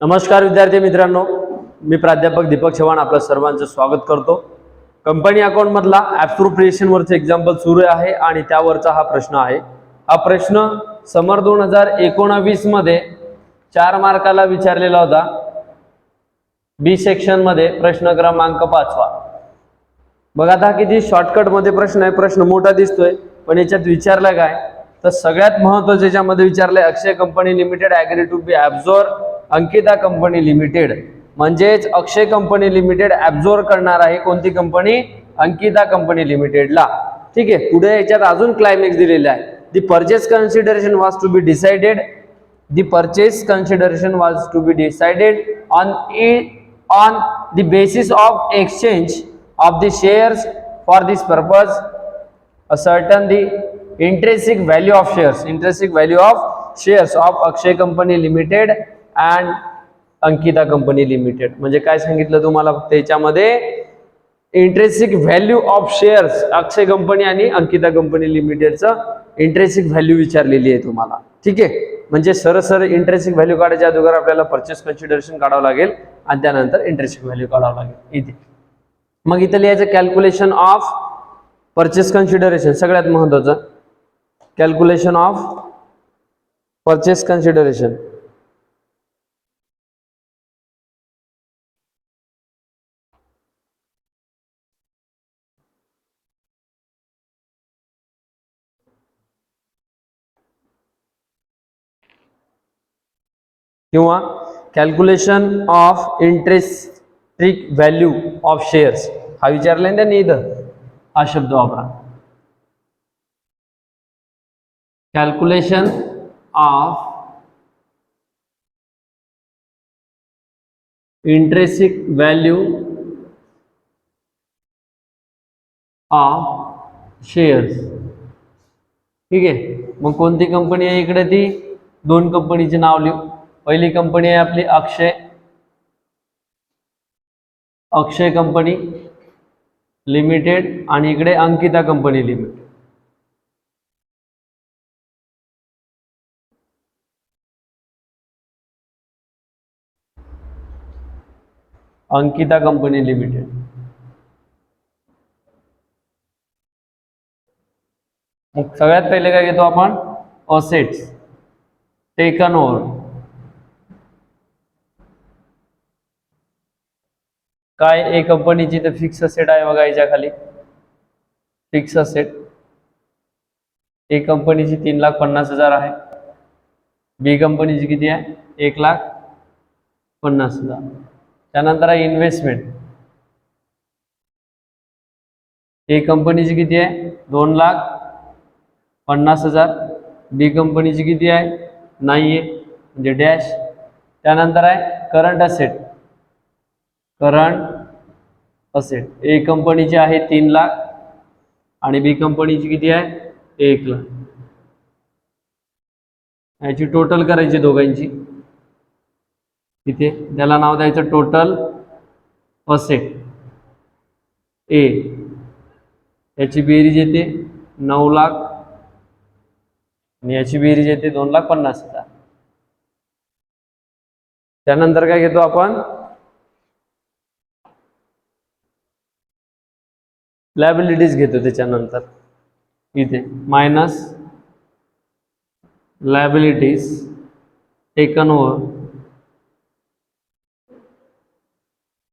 नमस्कार विद्यार्थी मित्रांनो मी प्राध्यापक दीपक चव्हाण आपलं सर्वांचं स्वागत करतो. कंपनी अकाउंट मधला ऍप्रोप्रिएशन एक्झाम्पल सुरू आहे आणि त्यावरचा हा प्रश्न आहे. हा प्रश्न समर दोन हजार एकोणावीसमध्ये चार मार्काला विचारलेला होता. बी सेक्शनमध्ये प्रश्न क्रमांक पाचवा. बघा आता किती शॉर्टकटमध्ये प्रश्न आहे. प्रश्न मोठा दिसतोय पण याच्यात विचारलं काय? तर सगळ्यात महत्वाचं याच्यामध्ये विचारलंय Akshay company limited agree to be absorb Ankita company limited म्हणजेच अक्षय कंपनी लिमिटेड ऍब्झोर्ब करणार आहे कोणती कंपनी? अंकिता कंपनी लिमिटेडला. ठीक आहे पुढे याच्यात अजून क्लायमॅक्स दिलेला आहे. The purchase consideration was to be decided the purchase consideration was to be decided on on the basis of exchange of the shares for this purpose a certain the interesting value of shares interesting value of shares of Akshay company limited and Ankita company limited. म्हणजे काय सांगितलं तुम्हाला फक्त याच्यामध्ये? Intrinsic value of shares Akshay company आणि Ankita company लिमिटेडचं intrinsic value विचारलेली आहे तुम्हाला. ठीक आहे? म्हणजे सरळ सरळ इंट्रेन्सिक व्हॅल्यू काढायच्या अगोदर आपल्याला परचेस कन्सिडरेशन काढावं लागेल आणि त्यानंतर इंट्रेन्सिक व्हॅल्यू काढावं लागेल. इथे. मग इथं लिहायचं कॅल्क्युलेशन ऑफ परचेस कन्सिडरेशन सगळ्यात महत्वाचं कॅल्क्युलेशन ऑफ परचेस कन्सिडरेशन किंवा calculation of intrinsic value of shares हा विचारलाय ना त्यांनी इथं? हा शब्द वापरा. Calculation of intrinsic value of shares ठीक आहे? मग कोणती कंपनी आहे इकडे ती? दोन कंपनीचे नाव लिहू. पहिली कंपनी आहे आपली अक्षय. अक्षय कंपनी लिमिटेड इकडे Ankita company limited. Ankita company limited. सगळ्यात पहिले काय घेतो आपण? असेट्स टेकन ओव्हर काय ए कंपनीची तर फिक्स असेट आहे बघा याच्या खाली फिक्स असेट ए कंपनीची तीन लाख पन्नास हजार आहे. बी कंपनीची किती आहे? एक लाख पन्नास हजार. त्यानंतर आहे इन्व्हेस्टमेंट ए कंपनीची किती आहे? दोन लाख पन्नास हजार. बी कंपनीची किती आहे? नाही आहे म्हणजे डॅश त्यानंतर आहे current asset current asset A कंपनीची आहे तीन लाख आणि बी कंपनीची किती आहे? एक लाख. याची टोटल करायची दोघांची. इथे त्याला नाव द्यायचं टोटल असेट ए याची बेरीज येते नऊ लाख आणि याची बेरीज येते दोन लाख पन्नास हजार. त्यानंतर काय घेतो आपण? लॅबिलिटीज घेतो त्याच्यानंतर. इथे मायनस लायबिलिटीज टेकन ओव्हर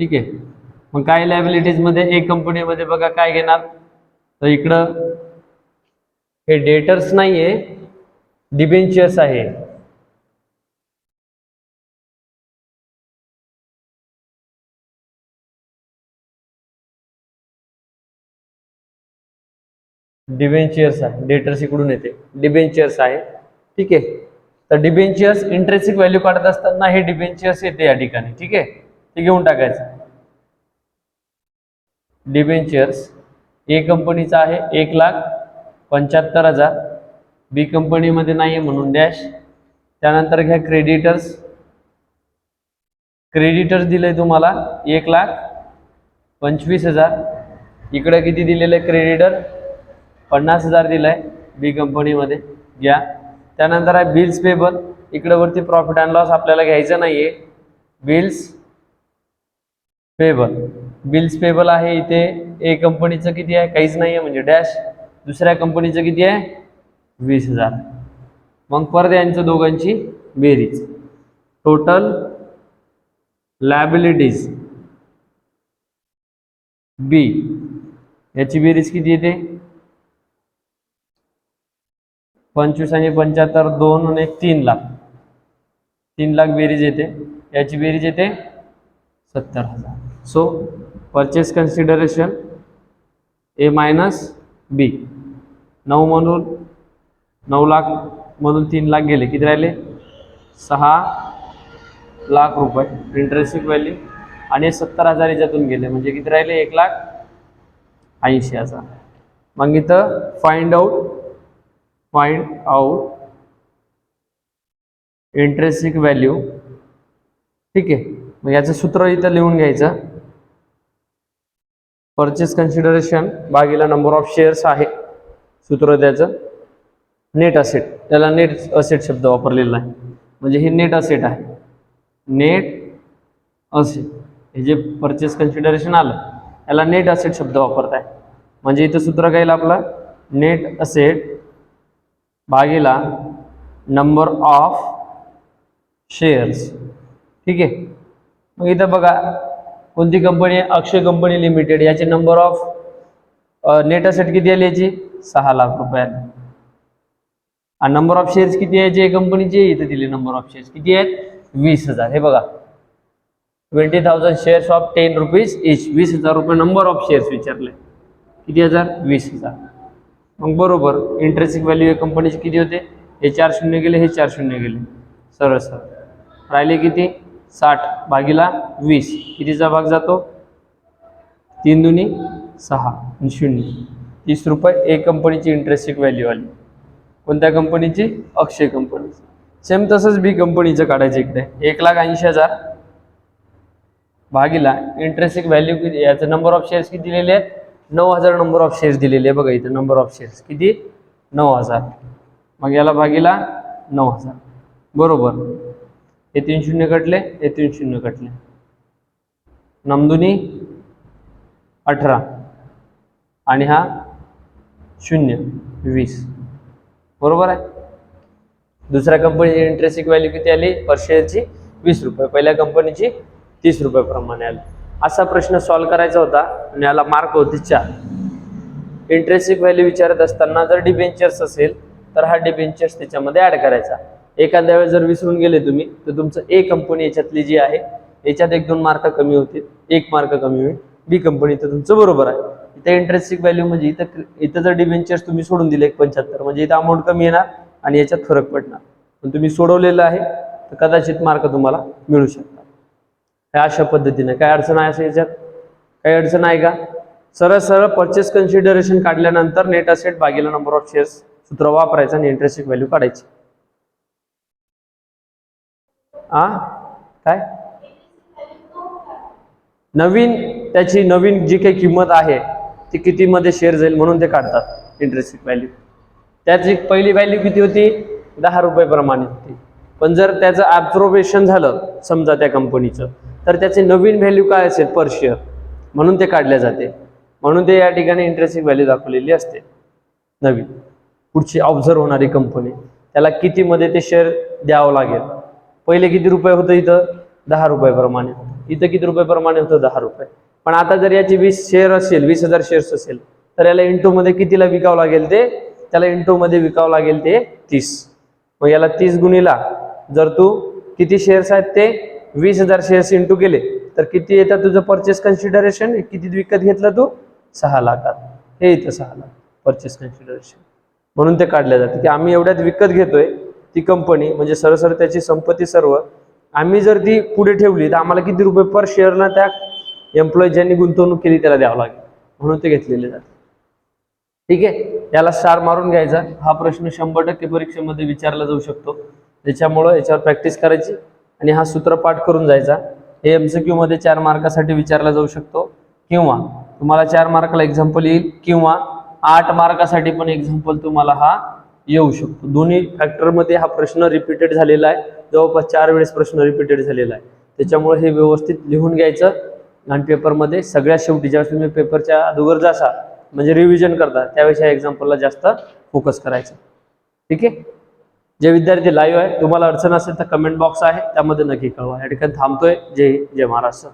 ठीक आहे. मग काय लायबिलिटीजमध्ये एक कंपनीमध्ये बघा काय घेणार. तर इकडं हे डेटर्स नाही आहे डिबेंचर्स आहे. डिबेंचर्स आहे. डेटर्स इकडून येते. डिबेंचर्स आहे. ठीक आहे. तर डिबेंचर्स इंटरेस्टिक व्हॅल्यू काढत असताना हे डिबेंचर्स येते या ठिकाणी. ठीक आहे? ते घेऊन टाकायचं. डिबेंचर्स ए कंपनीचा आहे. एक लाख पंच्याहत्तर हजार. बी कंपनीमध्ये नाही आहे म्हणून डॅश त्यानंतर घ्या क्रेडिटर्स क्रेडिटर्स दिले तुम्हाला एक लाख पंचवीस हजार. इकडे किती दिलेलं आहे क्रेडिटर पन्नास हजार दिलं आहे बी कंपनीमध्ये घ्या. त्यानंतर आहे बिल्स पेबल इकडे वरती प्रॉफिट अँड लॉस आपल्याला घ्यायचं नाही आहे बिल्स पेबल बिल्स पेबल आहे इथे ए कंपनीचं किती आहे? काहीच नाही आहे म्हणजे डॅश दुसऱ्या कंपनीचं किती आहे? वीस हजार. मग परत यांचं दोघांची बेरीज. टोटल लॅबिलिटीज बी याची बेरीज किती येते? पंचवीस आणि पंच्याहत्तर दोन आणि एक तीन लाख. तीन लाख बेरीज येते. याची बेरीज येते सत्तर हजार. So purchase consideration A minus B नऊ म्हणून नऊ लाख म्हणून तीन लाख गेले. किती राहिले? सहा लाख रुपये. इंटरेस्टिक व्हॅल्यू आणि सत्तर हजार याच्यातून गेले. म्हणजे किती राहिले? एक लाख ऐंशी हजार. मग इथं find out find out intrinsic value ठीक आहे. मग याचं सूत्र इथं लिहून घ्यायचं. परचेस कन्सिडरेशन बागीला नंबर ऑफ शेअर्स आहे. सूत्र त्याचं. नेट असेट त्याला नेट असेट शब्द वापरलेला आहे. म्हणजे हे नेट असेट आहे. नेट असेट हे जे परचेस कन्सिडरेशन आलं याला नेट असेट शब्द वापरत आहे म्हणजे इथं सूत्र काय आपला आपलं नेट असेट भागीला नंबर ऑफ शेअर्स ठीक आहे? मग इथं बघा कोणती कंपनी आहे? अक्षय कंपनी लिमिटेड याचे नंबर ऑफ नेट असेट किती आली याची? सहा लाख रुपये आले. आणि नंबर ऑफ शेअर्स किती आहे? जे कंपनीचे इथे दिले नंबर ऑफ शेअर्स किती आहेत? वीस हजार. हे बघा. Twenty thousand shares of ten rupees each वीस हजार रुपये नंबर ऑफ शेअर्स विचारले. किती हजार? वीस हजार. मग बरोबर इंटरेस्टिंग व्हॅल्यू या कंपनीचे किती होते? हे चार शून्य गेले हे चार शून्य गेले. सरळ सरळ. राहिले किती? साठ भागीला वीस. कितीचा भाग जातो? तीन दुनी सहा. आणि शून्य. तीस रुपये एक कंपनीची इंटरेस्टिंग व्हॅल्यू आली. कोणत्या कंपनीची अक्षय कंपनीची सेम तसंच बी कंपनीचं काढायचं इकडे. एक लाख ऐंशी हजार. भागीला इंटरेस्टिंग व्हॅल्यू किती? याचं नंबर ऑफ शेअर्स किती दिलेले आहेत नऊ हजार नंबर ऑफ शेअर्स दिलेले आहे बघा इथं नंबर ऑफ शेअर्स किती? नऊ हजार. मग याला भागीला नऊ हजार. बरोबर. हे तीन शून्य कटले हे तीन शून्य कटले. नमदुनी अठरा. आणि हा शून्य वीस. बरोबर आहे? दुसऱ्या कंपनीची इंटरेस्टिंग व्हॅल्यू किती आली? पर शेअरची वीस रुपये. पहिल्या कंपनीची तीस रुपयाप्रमाणे आली. असा प्रश्न सॉल्व्ह करायचा होता. आणि याला मार्क होते चार. इंटरेस्टिंग व्हॅल्यू विचारत असताना जर डिबेंचर्स असेल तर हा डिबेंचर्स त्याच्यामध्ये ॲड करायचा. एखाद्या वेळेस जर विसरून गेले तुम्ही तर तुमचं ए कंपनी याच्यातली जी आहे याच्यात एक दोन मार्क कमी होतील एक मार्क कमी होईल. बी कंपनी तर तुमचं बरोबर आहे. इथे इंटरेस्टिंग व्हॅल्यू म्हणजे इथं इथं जर डिबेंचर्स तुम्ही सोडून दिले एक पंच्याहत्तर म्हणजे इथं अमाऊंट कमी येणार आणि याच्यात फरक पडणार. पण तुम्ही सोडवलेलं आहे तर कदाचित मार्क तुम्हाला मिळू शकतात. अशा पद्धतीने. काय अडचण आहे असं याच्यात? काही अडचण आहे का? सरळ सरळ परचेस कन्सिडरेशन काढल्यानंतर नेट असेट बागेला नंबर ऑफ शेअर्स सूत्र वापरायचं आणि इंटरेस्टिंग व्हॅल्यू काढायची. आ? काय? नवीन त्याची नवीन जी काही किंमत आहे ती कितीमध्ये शेअर जाईल म्हणून ते काढतात इंटरेस्टिंग व्हॅल्यू त्याची पहिली व्हॅल्यू किती होती? दहा रुपये प्रमाणे होती. पण जर त्याचं ॲब्झॉर्बेशन झालं समजा त्या कंपनीचं तर त्याचे नवीन व्हॅल्यू काय असेल? पर शेअर म्हणून ते काढले जाते. म्हणून ते या ठिकाणी इंटरेस्टिंग व्हॅल्यू दाखवलेली असते. नवीन. पुढची ऑब्झर्व होणारी कंपनी त्याला कितीमध्ये ते शेअर द्यावं लागेल? पहिले किती रुपये होतं इथं? दहा रुपयाप्रमाणे इथं किती रुपयाप्रमाणे होतं? दहा रुपये. पण आता जर याची वीस शेअर असेल वीस हजार शेअर्स असेल तर याला इंटोमध्ये कितीला विकावं लागेल ते? त्याला इंटोमध्ये विकावं लागेल ते तीस. मग याला तीस गुणीला जर तू किती शेअर्स आहेत ते? वीस हजार शेअर्स इंटू केले तर किती येतं तुझं परचेस कन्सिडरेशन किती विकत घेतलं तू? सहा लाखात. हे येतं सहा लाख. परचेस कन्सिडरेशन म्हणून ते काढले जाते की आम्ही एवढ्यात विकत घेतोय ती कंपनी म्हणजे सरसर त्याची संपत्ती सर्व आम्ही जर ती पुढे ठेवली तर आम्हाला किती रुपये पर शेअरला त्या एम्प्लॉई ज्यांनी गुंतवणूक केली त्याला द्यावं लागेल. म्हणून ते घेतलेले जाते ठीक आहे? याला स्टार मारून घ्यायचा. हा प्रश्न शंभर टक्के परीक्षेमध्ये विचारला जाऊ शकतो. त्याच्यामुळं याच्यावर प्रॅक्टिस करायची. आणि हा सूत्रपाठ करून जायचा. हे एम सी मध्ये चार मार्कासाठी विचारला जाऊ शकतो. किंवा तुम्हाला चार मार्काला एक्झाम्पल येईल किंवा आठ मार्कासाठी पण एक्झाम्पल तुम्हाला हा येऊ शकतो. दोन्ही फॅक्टरमध्ये हा प्रश्न रिपीटेड झालेला आहे. जवळपास चार वेळेस प्रश्न रिपीटेड झालेला आहे. त्याच्यामुळे हे व्यवस्थित लिहून घ्यायचं आणि पेपरमध्ये सगळ्यात शेवटी ज्यावेळेस तुम्ही पेपरच्या अगोदर जासा म्हणजे रिव्हिजन करता त्यावेळेस ह्या एक्झाम्पलला जास्त फोकस करायचं. ठीक आहे? जे विद्यार्थी लाईव्ह आहे तुम्हाला अडचण असेल तर कमेंट बॉक्स आहे त्यामध्ये नक्की कळवा. या ठिकाणी थांबतोय. जय जय महाराष्ट्र.